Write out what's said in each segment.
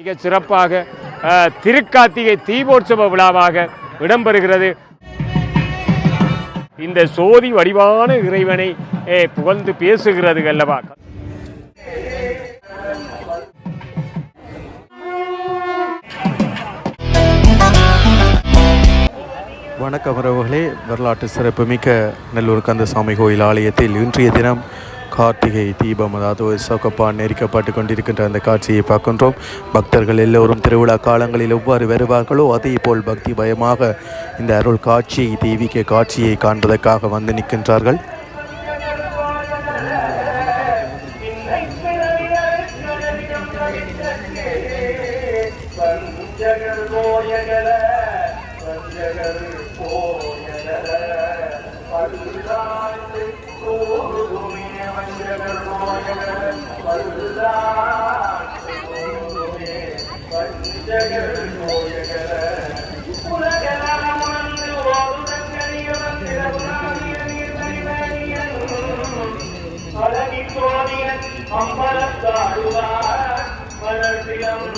மிக சிறப்பாக திருக்கார்த்திகை தீபோற்சவ விழாவாக இடம்பெறுகிறது. இந்த சோதி வடிவான இறைவனை புகழ்ந்து பேசுகிறது அல்லவா? வணக்கம் உறவுகளே. வரலாற்று சிறப்புமிக்க நல்லூர் கந்தசாமி கோயில் ஆலயத்தில் இன்றைய தினம் கார்த்திகை தீபம் அதாவது ஒரு சோகப்பான் நெரிக்கப்பட்டு கொண்டிருக்கின்ற அந்த காட்சியை பார்க்கின்றோம். பக்தர்கள் எல்லோரும் திருவிழா காலங்களில் எவ்வாறு வருவார்களோ அதே போல் பக்தி பயமாக இந்த அருள் காட்சியை தெய்வீக காட்சியை காண்பதற்காக வந்து நிற்கின்றார்கள். அம்பலத்தாடுவார் மலர்திலம்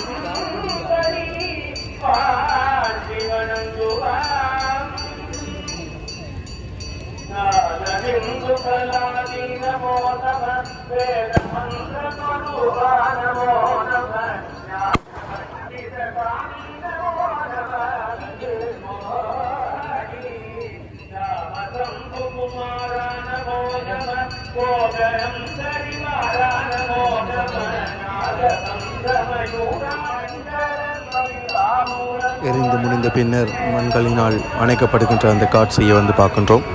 பாடி வணங்குவார் நாதனிந்து கலாதி நமோ நம வேத மந்திர மருவா எரிந்து முடிந்த பின்னர் மண்களினால் அணைக்கப்படுகின்ற அந்த காட்சியை வந்து பார்க்கின்றோம்.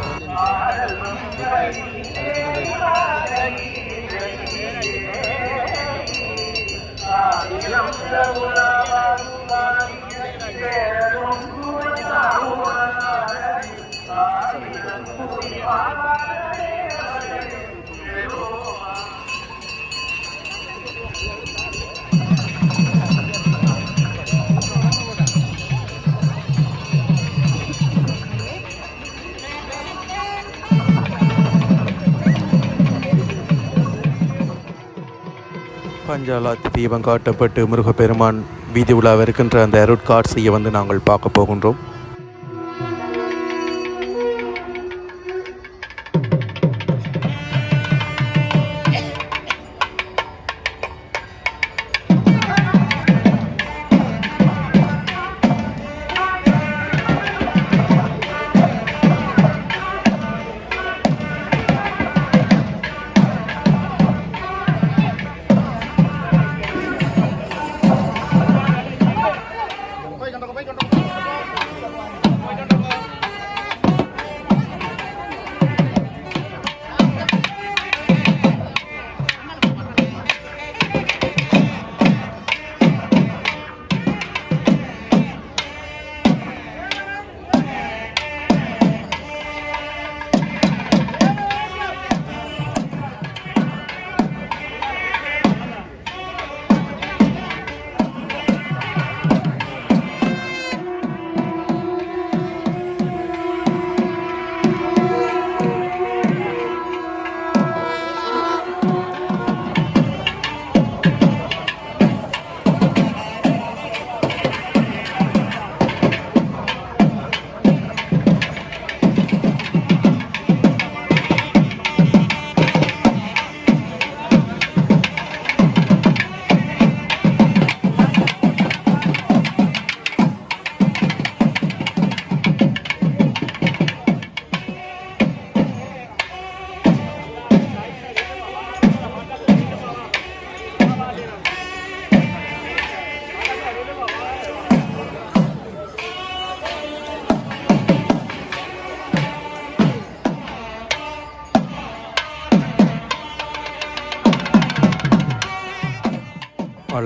பஞ்சாலா தீபம் காட்டப்பட்டு முருகப்பெருமான் வீதி உலாவிற்கின்ற இருக்கின்ற அந்த அருட்காட்சியை வந்து நாங்கள் பார்க்க போகின்றோம்.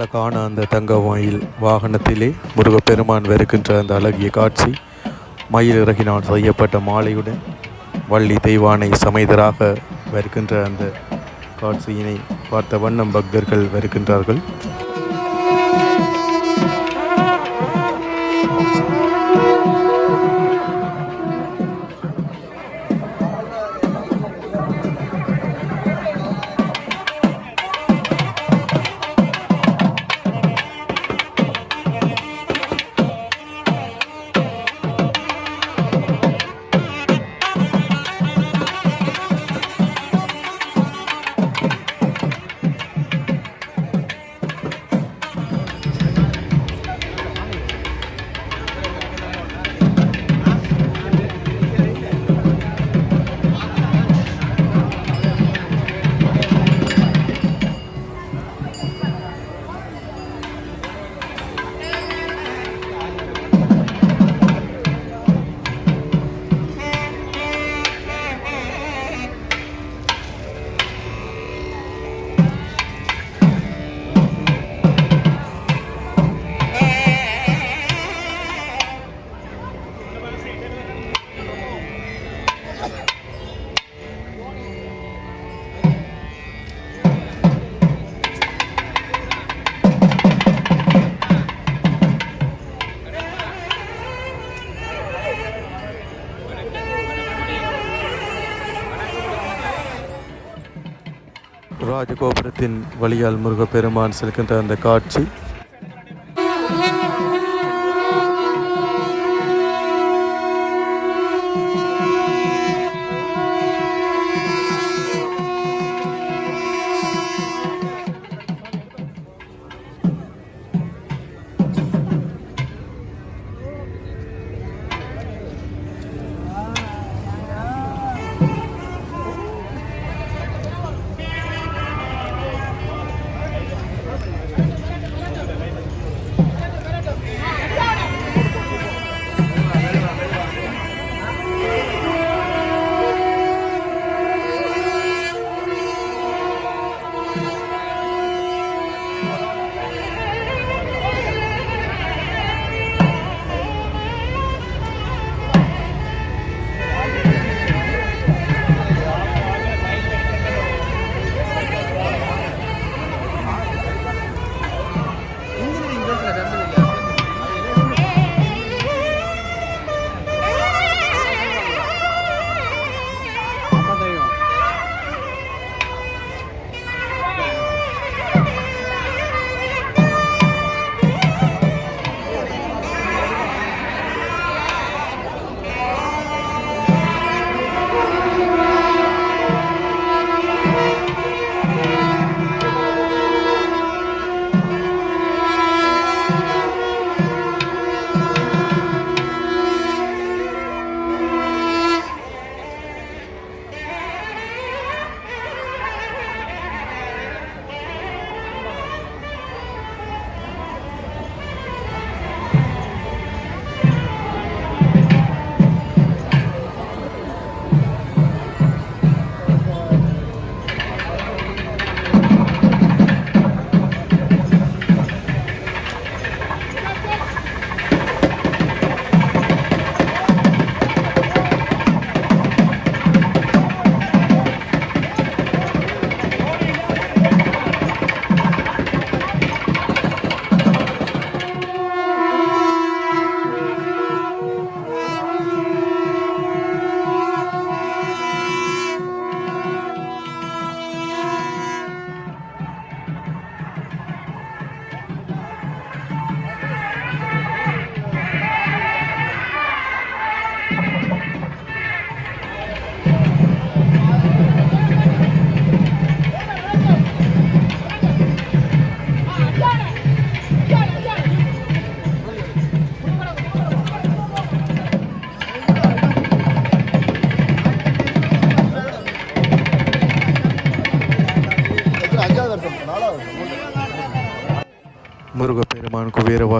அழகான அந்த தங்க வாயில் வாகனத்திலே முருகப்பெருமான் வருகின்ற அந்த அழகிய காட்சி. மயில் இறகினால் செய்யப்பட்ட மாலையுடன் வள்ளி தெய்வானை சமைதராக வருகின்ற அந்த காட்சியினை பார்த்த வண்ணம் பக்தர்கள் வருகின்றார்கள். ராஜகோபுரத்தின் வழியால் முருகப்பெருமான் செல்கின்ற அந்த காட்சி.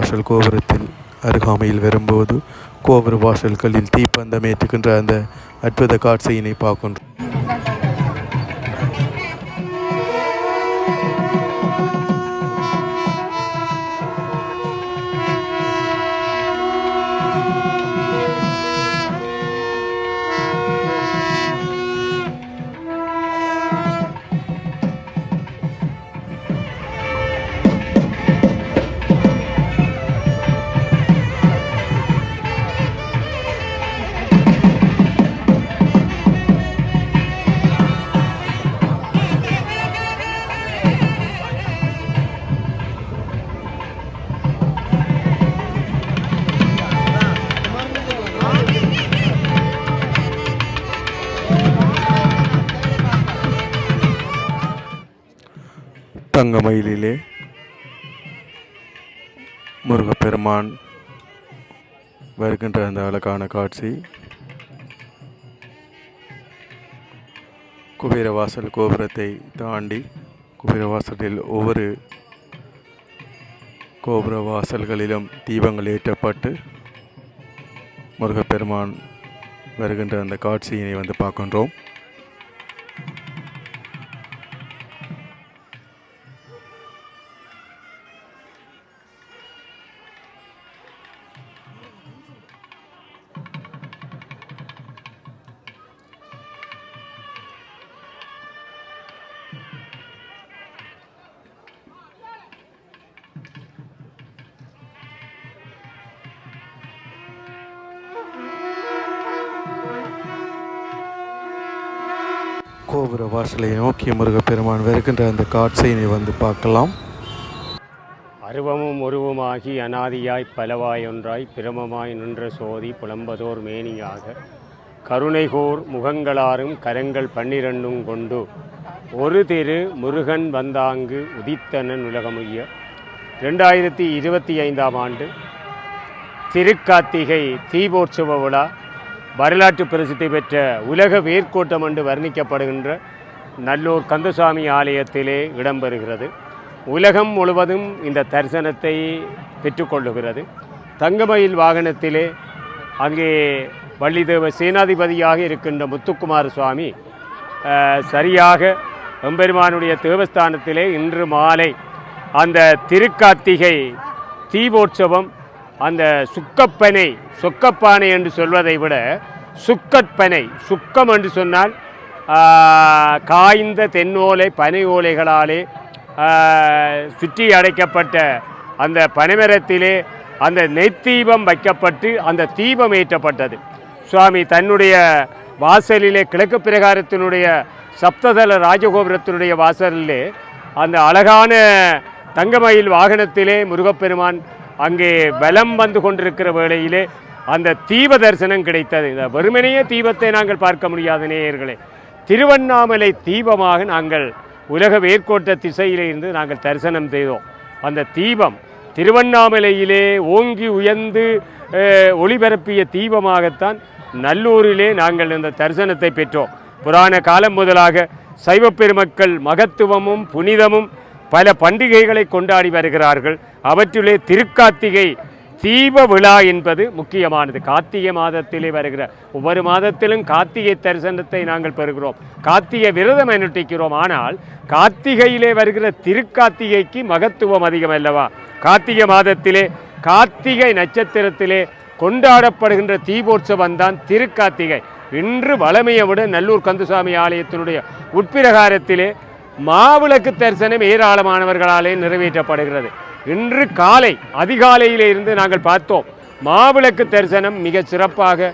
வாசல் கோபுரத்தில் அருகாமையில் வரும்போது கோபுர வாசல்களில் தீப்பந்தம் ஏற்றுகின்ற அந்த அற்புத காட்சியினை பார்க்கின்றோம். தங்கமயிலிலே முருகப்பெருமான் வருகின்ற அந்த அழகான காட்சி. குபேரவாசல் கோபுரத்தை தாண்டி குபேரவாசலில் ஒவ்வொரு கோபுர வாசல்களிலும் தீபங்கள் ஏற்றப்பட்டு முருகப்பெருமான் வருகின்ற அந்த காட்சியினை வந்து பார்க்கின்றோம். கோபுர வாசலை நோக்கி முருகப்பெருமான் வருகின்ற அந்த காட்சியினை வந்து பார்க்கலாம். அருவமும் உருவமாகி அனாதியாய் பலவாய் ஒன்றாய் பிரமமாய் நின்ற சோதி புலம்பதோர் மேனியாக. கருணைகோர் முகங்களாரும் கரங்கள் பன்னிரண்டும் கொண்டு ஒரு திரு முருகன் வந்தாங்கு உதித்தனன் உலகமுய்ய ரெண்டாயிரத்தி இருபத்தி ஐந்தாம் ஆண்டு திருக்கார்த்திகை தீபோற்சவ விழா வரலாற்று பிரசித்தி பெற்ற உலக வேர்க்கோட்டம் என்று வர்ணிக்கப்படுகின்ற நல்லூர் கந்தசாமி ஆலயத்திலே இடம்பெறுகிறது. உலகம் முழுவதும் இந்த தரிசனத்தை பெற்றுக்கொள்ளுகிறது. தங்கமயில் வாகனத்திலே அங்கே வள்ளிதேவ சேனாதிபதியாக இருக்கின்ற முத்துக்குமார சுவாமி சரியாக எம்பெருமானுடைய தேவஸ்தானத்திலே இன்று மாலை அந்த திருக்கார்த்திகை தீபோற்சவம் அந்த சுக்கப்பனை சொக்கப்பானை என்று சொல்வதை விட சுக்கற்பனை சுக்கம் என்று சொன்னால் காய்ந்த தென்னோலை பனை ஓலைகளாலே சுற்றி அடைக்கப்பட்ட அந்த பனைமரத்திலே அந்த நெய்த்தீபம் வைக்கப்பட்டு அந்த தீபம் ஏற்றப்பட்டது. சுவாமி தன்னுடைய வாசலிலே கிழக்கு பிரகாரத்தினுடைய சப்ததல ராஜகோபுரத்தினுடைய வாசலிலே அந்த அழகான தங்கமயில் வாகனத்திலே முருகப்பெருமான் அங்கே பலம் வந்து கொண்டிருக்கிற வேளையிலே அந்த தீப தரிசனம் கிடைத்தது. இந்த வெறுமனையே தீபத்தை நாங்கள் பார்க்க முடியாத நேயர்களே. திருவண்ணாமலை தீபமாக நாங்கள் உலக வேர்க்கோட்ட திசையிலிருந்து நாங்கள் தரிசனம் செய்தோம். அந்த தீபம் திருவண்ணாமலையிலே ஓங்கி உயர்ந்து ஒளிபரப்பிய தீபமாகத்தான் நல்லூரிலே நாங்கள் இந்த தரிசனத்தை பெற்றோம். புராண காலம் முதலாக சைவ பெருமக்கள் மகத்துவமும் புனிதமும் பல பண்டிகைகளை கொண்டாடி வருகிறார்கள். அவற்றிலே திருக்கார்த்திகை தீப விழா என்பது முக்கியமானது. கார்த்திகை மாதத்திலே வருகிற ஒவ்வொரு மாதத்திலும் கார்த்திகை தரிசனத்தை நாங்கள் பெறுகிறோம். கார்த்திகை விரதம் அனுட்டிக்கிறோம். ஆனால் கார்த்திகையிலே வருகிற திருக்கார்த்திகைக்கு மகத்துவம் அதிகம் அல்லவா? கார்த்திகை மாதத்திலே கார்த்திகை நட்சத்திரத்திலே கொண்டாடப்படுகின்ற தீபோற்சவம் தான் திருக்கார்த்திகை. இன்று வளமையை விட நல்லூர் கந்துசாமி ஆலயத்தினுடைய உட்பிரகாரத்திலே மாவிளக்கு தரிசனம் ஏராளமானவர்களாலே நிறைவேற்றப்படுகிறது. இன்று காலை அதிகாலையிலே இருந்து நாங்கள் பார்த்தோம். மாவிளக்கு தரிசனம் மிக சிறப்பாக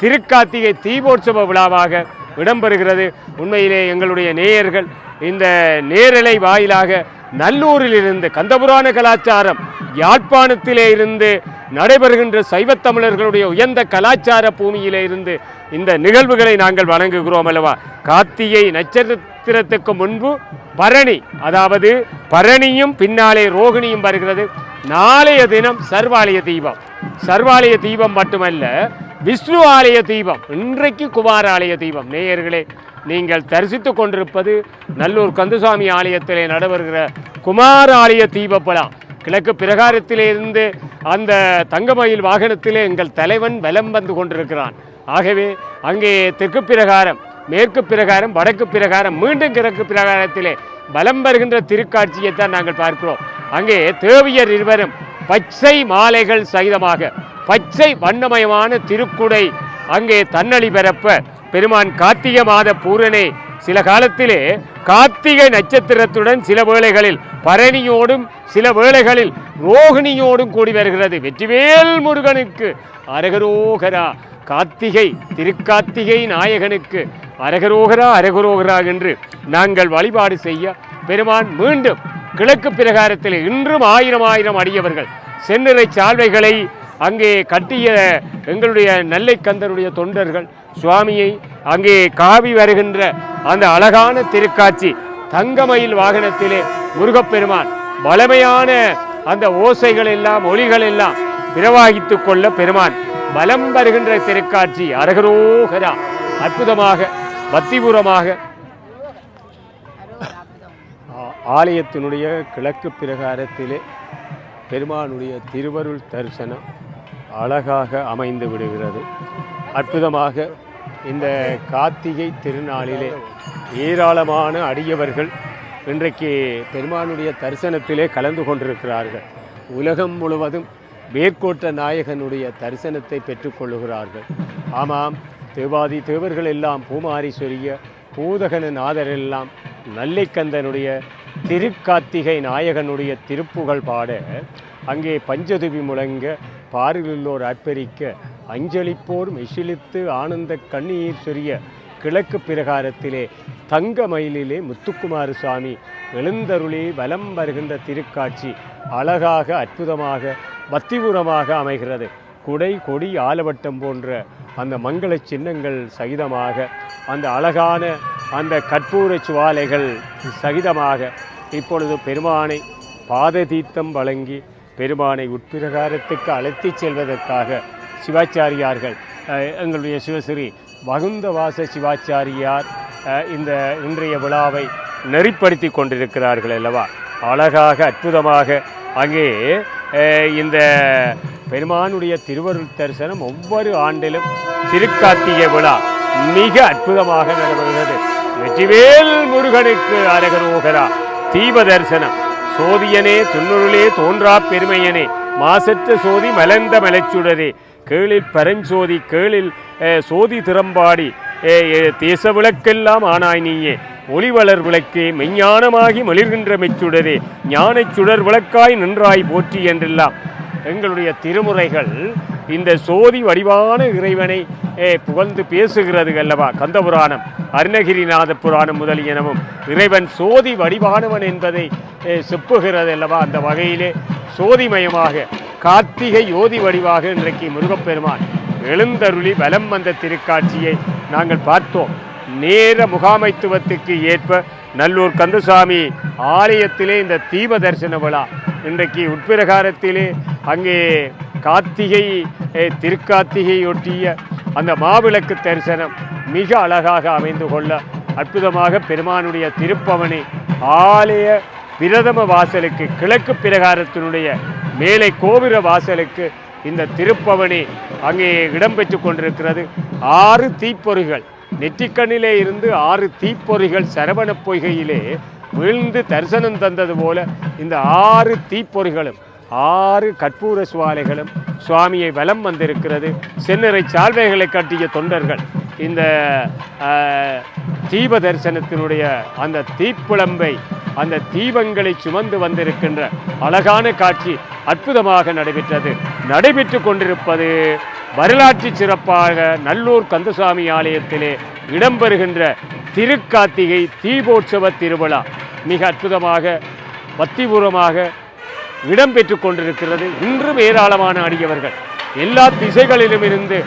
திருக்கார்த்திகை தீபோற்சவ விழாவாக இடம்பெறுகிறது. உண்மையிலே எங்களுடைய நேயர்கள் இந்த நேரலை வாயிலாக நல்லூரிலிருந்து கந்தபுராண கலாச்சாரம் யாழ்ப்பாணத்திலே இருந்து நடைபெறுகின்ற சைவத் தமிழர்களுடைய உயர்ந்த கலாச்சார பூமியிலே இருந்து இந்த நிகழ்வுகளை நாங்கள் வணங்குகிறோம் அல்லவா? கார்த்திகை நட்சத்திரத்துக்கு முன்பு பரணி அதாவது பரணியும் பின்னாலே ரோகிணியும் வருகிறது. நாளைய தினம் சர்வாலய தீபம். சர்வாலய தீபம் மட்டுமல்ல விஷ்ணு ஆலய தீபம் இன்றைக்கு குமார ஆலய தீபம். நேயர்களே நீங்கள் தரிசித்துக் கொண்டிருப்பது நல்லூர் கந்துசாமி ஆலயத்திலே நடைபெறுகிற குமார ஆலய தீபப்பலா கிழக்கு பிரகாரத்திலிருந்து அந்த தங்கமயில் வாகனத்திலே எங்கள் தலைவன் வலம் வந்து கொண்டிருக்கிறான். ஆகவே அங்கே தெற்கு பிரகாரம் மேற்கு பிரகாரம் வடக்கு பிரகாரம் மீண்டும் கிழக்கு பிரகாரத்திலே வலம் வருகின்ற திருக்காட்சியைத்தான் நாங்கள் பார்க்கிறோம். அங்கே தேவியர் இருவரும் பச்சை மாலைகள் சகிதமாக பச்சை வண்ணமயமான திருக்குடை அங்கே தன்னழி பெறப்ப பெருமான் கார்த்திகை மாத பூரனை சில காலத்திலே கார்த்திகை நட்சத்திரத்துடன் சில வேளைகளில் பரணியோடும் சில வேளைகளில் ரோகிணியோடும் கூடி வருகிறது. வெற்றிவேல் முருகனுக்கு அரகரோகரா கார்த்திகை திருக்கார்த்திகை நாயகனுக்கு அரகரோகரா அரகரோகரா என்று நாங்கள் வழிபாடு செய்ய பெருமான் மீண்டும் கிழக்கு பிரகாரத்தில் இன்றும் ஆயிரம் ஆயிரம் அடியவர்கள் செந்நிறை சால்வைகளை அங்கே கட்டிய எங்களுடைய நெல்லை கந்தருடைய தொண்டர்கள் சுவாமியை அங்கே காவி வருகின்ற அந்த அழகான திருக்காட்சி தங்கமயில் வாகனத்திலே முருகப்பெருமான் வளமையான அந்த ஓசைகள் எல்லாம் ஒளிகள் எல்லாம் பிரவாகித்து கொள்ள பெருமான் பலம் வருகின்ற திருக்காட்சி அரகரோகரா அற்புதமாக பக்திபூரமாக ஆ- ஆலயத்தினுடைய கிழக்கு பிரகாரத்திலே பெருமானுடைய திருவருள் தரிசனம் அழகாக அமைந்து விடுகிறது. அற்புதமாக இந்த கார்த்திகை திருநாளிலே ஏராளமான அடியவர்கள் இன்றைக்கு பெருமானுடைய தரிசனத்திலே கலந்து கொண்டிருக்கிறார்கள். உலகம் முழுவதும் மேற்கோட்ட நாயகனுடைய தரிசனத்தை பெற்றுக்கொள்ளுகிறார்கள் ஆமாம் தேவாதி தேவர்கள் எல்லாம் பூமாரி சொரிய பூதகன நாதரெல்லாம் நல்லைக்கந்தனுடைய திருக்கார்த்திகை நாயகனுடைய திருப்புகழ் பாட அங்கே பஞ்சதுபி முழங்க பாரிலுள்ளோர் அர்ப்பரிக்க அஞ்சலிப்போர் மெஷிலித்து ஆனந்த கண்ணீர் சொரிய கிழக்கு பிரகாரத்திலே தங்க மயிலிலே முத்துக்குமார சுவாமி எழுந்தருளி வலம் வருகின்ற திருக்காட்சி அழகாக அற்புதமாக பக்திபூரமாக அமைகிறது. குடை கொடி ஆலவட்டம் போன்ற அந்த மங்கள சின்னங்கள் சகிதமாக அந்த அழகான அந்த கற்பூர சுவாலைகள் சகிதமாக இப்பொழுது பெருமானை பாத தீர்த்தம் வழங்கி பெருமானை உட்பிரகாரத்துக்கு அழைத்துச் செல்வதற்காக சிவாச்சாரியார்கள் எங்களுடைய சிவஸ்ரீ வகுந்தவாச சிவாச்சாரியார் இந்த இன்றைய விழாவை நெறிப்படுத்தி கொண்டிருக்கிறார்கள் அல்லவா? அழகாக அற்புதமாக அங்கே இந்த பெருமானுடைய திருவருள் தரிசனம் ஒவ்வொரு ஆண்டிலும் திருக்கார்த்திகை விழா மிக அற்புதமாக நடைபெறுகிறது. வெற்றிவேல் முருகனுக்கு அரகரோகரா தீப தரிசனம். சோதியனே துன்னுருளே தோன்றா பெருமையனே மாசற்ற சோதி மலர்ந்த மலைச்சுடரே கேளில் பரஞ்சோதி கேளில் சோதி திறம்பாடி தேச விளக்கெல்லாம் ஆனாய் நீயே. ஒளிவளர் விளக்கே மெஞ்ஞானமாகி மலிர்கின்ற மெச்சுடரே. ஞானச் சுடர் விளக்காய் நின்றாய் போற்றி என்றெல்லாம். எங்களுடைய திருமுறைகள் இந்த சோதி வடிவான இறைவனை புகழ்ந்து பேசுகிறது அல்லவா? கந்தபுராணம் அருணகிரிநாத புராணம் முதலியனவும் இறைவன் சோதி வடிவானவன் என்பதை செப்புகிறது அல்லவா? அந்த வகையிலே சோதிமயமாக கார்த்திகை யோதி வடிவாக இன்றைக்கு முருகப்பெருமான் எழுந்தருளி வலம் வந்த திருக்காட்சியை நாங்கள் பார்த்தோம். நேர முகாமைத்துவத்துக்கு ஏற்ப நல்லூர் கந்தசாமி ஆலயத்திலே இந்த தீப தரிசன விழா. இன்றைக்கு உட்பிரகாரத்திலே அங்கே கார்த்திகை திருக்கார்த்திகையொட்டிய அந்த மாவிளக்கு தரிசனம் மிக அழகாக அமைந்து கொள்ள அற்புதமாக பெருமானுடைய திருப்பவனி ஆலய பிரதம வாசலுக்கு கிழக்கு பிரகாரத்தினுடைய மேலை கோபுர வாசலுக்கு இந்த திருப்பவனி அங்கே இடம்பெற்று கொண்டிருக்கிறது. ஆறு தீப்பொறிகள் நெற்றிக்கண்ணிலே இருந்து ஆறு தீப்பொறிகள் சரவண பொய்கையிலே விழுந்து தரிசனம் தந்தது போல இந்த ஆறு தீப்பொறிகளும் ஆறு கற்பூர சுவாலைகளும் சுவாமியை வலம் வந்திருக்கிறது. செந்நிறை சால்வைகளை கட்டிய தொண்டர்கள் இந்த தீப தரிசனத்தினுடைய அந்த தீப்புழம்பை அந்த தீபங்களை சுமந்து வந்திருக்கின்ற அழகான காட்சி அற்புதமாக நடைபெற்றது. நடைபெற்று கொண்டிருப்பது வரலாற்று சிறப்பாக நல்லூர் கந்தசாமி ஆலயத்திலே இடம்பெறுகின்ற திருக்கார்த்திகை தீபோற்சவ திருவிழா. மிக அற்புதமாக பக்திபூர்வமாக இடம்பெற்று கொண்டிருக்கிறது. இன்றும் ஏராளமான அடியவர்கள். எல்லா திசைகளிலும் இருந்து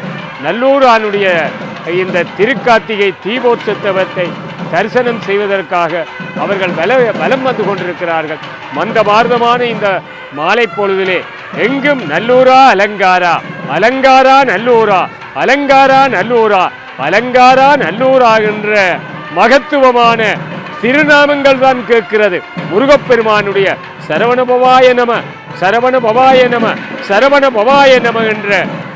நல்லூரானுடைய இந்த திருக்கார்த்திகை தீபோற்சவத்தை தரிசனம் செய்வதற்காக அவர்கள் வல வலம் வந்து கொண்டிருக்கிறார்கள். மந்தமார்தமான இந்த மாலை பொழுதிலே எங்கும் நல்லூரா அலங்காரா? அலங்காரா நல்லூரா? அலங்காரா நல்லூரா? அலங்காரா நல்லூரா என்ற மகத்துவமான திருநாமங்கள் தான் கேட்கிறது. முருகப்பெருமானுடைய சரவண பவாய நம சரவண பவாய நம சரவண பவாய நம என்ற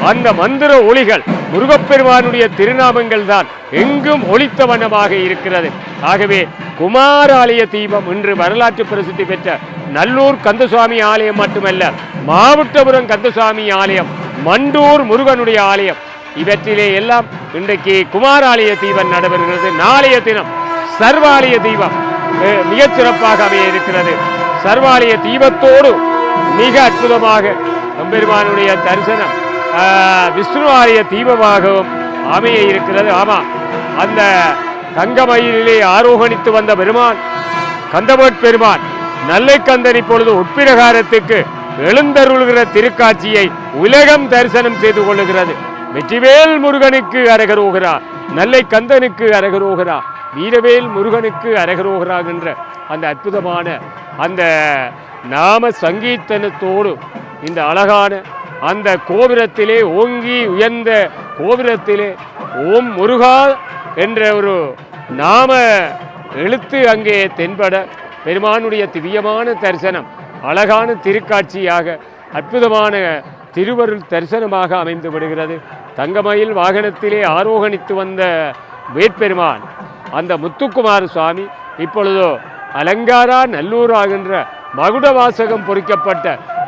அந்த மந்திர ஒளிகள் முருகப்பெருமானுடைய திருநாமங்கள் தான் எங்கும் ஒளித்த வண்ணமாக இருக்கிறது. ஆகவே குமாராலய தீபம் இன்று வரலாற்று பிரசித்தி பெற்ற நல்லூர் கந்தசுவாமி ஆலயம் மட்டுமல்ல மாவட்டபுரம் கந்தசுவாமி ஆலயம் மண்டூர் முருகனுடைய ஆலயம் இவற்றிலே எல்லாம் இன்றைக்கு குமாராலய தீபம் நடைபெறுகிறது. நாளைய தினம் சர்வாலய தீபம் அஹ், மிகச் சிறப்பாக அமைய இருக்கிறது. சர்வாலய தீபத்தோடு மிக அற்புதமாக நம்பெருமானுடைய தரிசனம் விஷ்ணு ஆலய தீபமாகவும் அமைய இருக்கிறது. ஆமாம் அந்த தங்கமயிலே ஆரோகணித்து வந்த பெருமான் கந்தபட் பெருமான் நல்லை கந்தன் இப்பொழுது உட்பிரகாரத்துக்கு எழுந்தருள்கிற திருக்காட்சியை உலகம் தரிசனம் செய்து கொள்ளுகிறது. வெற்றிவேல் முருகனுக்கு அரகரோகிறார் நல்லை கந்தனுக்கு அரகரோகிறார். வீரவேல் முருகனுக்கு அரகரோகராகின்ற என்ற அந்த அற்புதமான அந்த நாம சங்கீர்த்தனத்தோடு இந்த அழகான அந்த கோபுரத்திலே ஓங்கி உயர்ந்த கோபுரத்திலே ஓம் முருகா என்ற ஒரு நாம எழுத்து அங்கே தென்பட பெருமானுடைய திவ்யமான தரிசனம் அழகான திருக்காட்சியாக அற்புதமான திருவருள் தரிசனமாக அமைந்து விடுகிறது. தங்கமயில் வாகனத்திலே ஆரோகணித்து வந்த வேட்பெருமான் அந்த முத்துக்குமார சுவாமி இப்பொழுதோ அலங்காரா நல்லூர் ஆகின்ற மகுட வாசகம் பொறிக்கப்பட்ட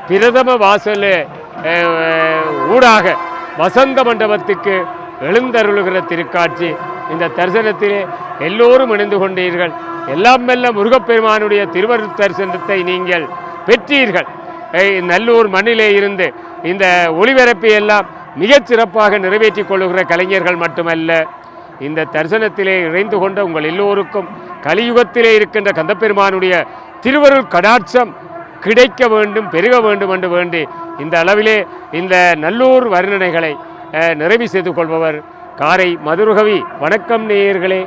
பிரதம வாசலே ஊடாக வசந்த மண்டபத்துக்கு எழுந்தருளுகிற திருக்காட்சி. இந்த தரிசனத்திலே எல்லோரும் இணைந்து கொண்டீர்கள். எல்லாம் மெல்ல முருகப்பெருமானுடைய திருவரு தரிசனத்தை நீங்கள் பெற்றீர்கள். நல்லூர் மண்ணிலே இருந்து இந்த ஒளிபரப்பை எல்லாம் மிகச் சிறப்பாக நிறைவேற்றிக் கொள்ளுகிற கலைஞர்கள் மட்டுமல்ல இந்த தரிசனத்திலே இணைந்து கொண்ட உங்கள் எல்லோருக்கும் கலியுகத்திலே இருக்கின்ற கந்தப்பெருமானுடைய திருவருள் கடாட்சம் கிடைக்க வேண்டும் பெருக வேண்டும் என்று வேண்டி இந்த அளவிலே இந்த நல்லூர் வர்ணனைகளை நிறைவு செய்து கொள்பவர் காரை மதுரகவி. வணக்கம் நேயர்களே.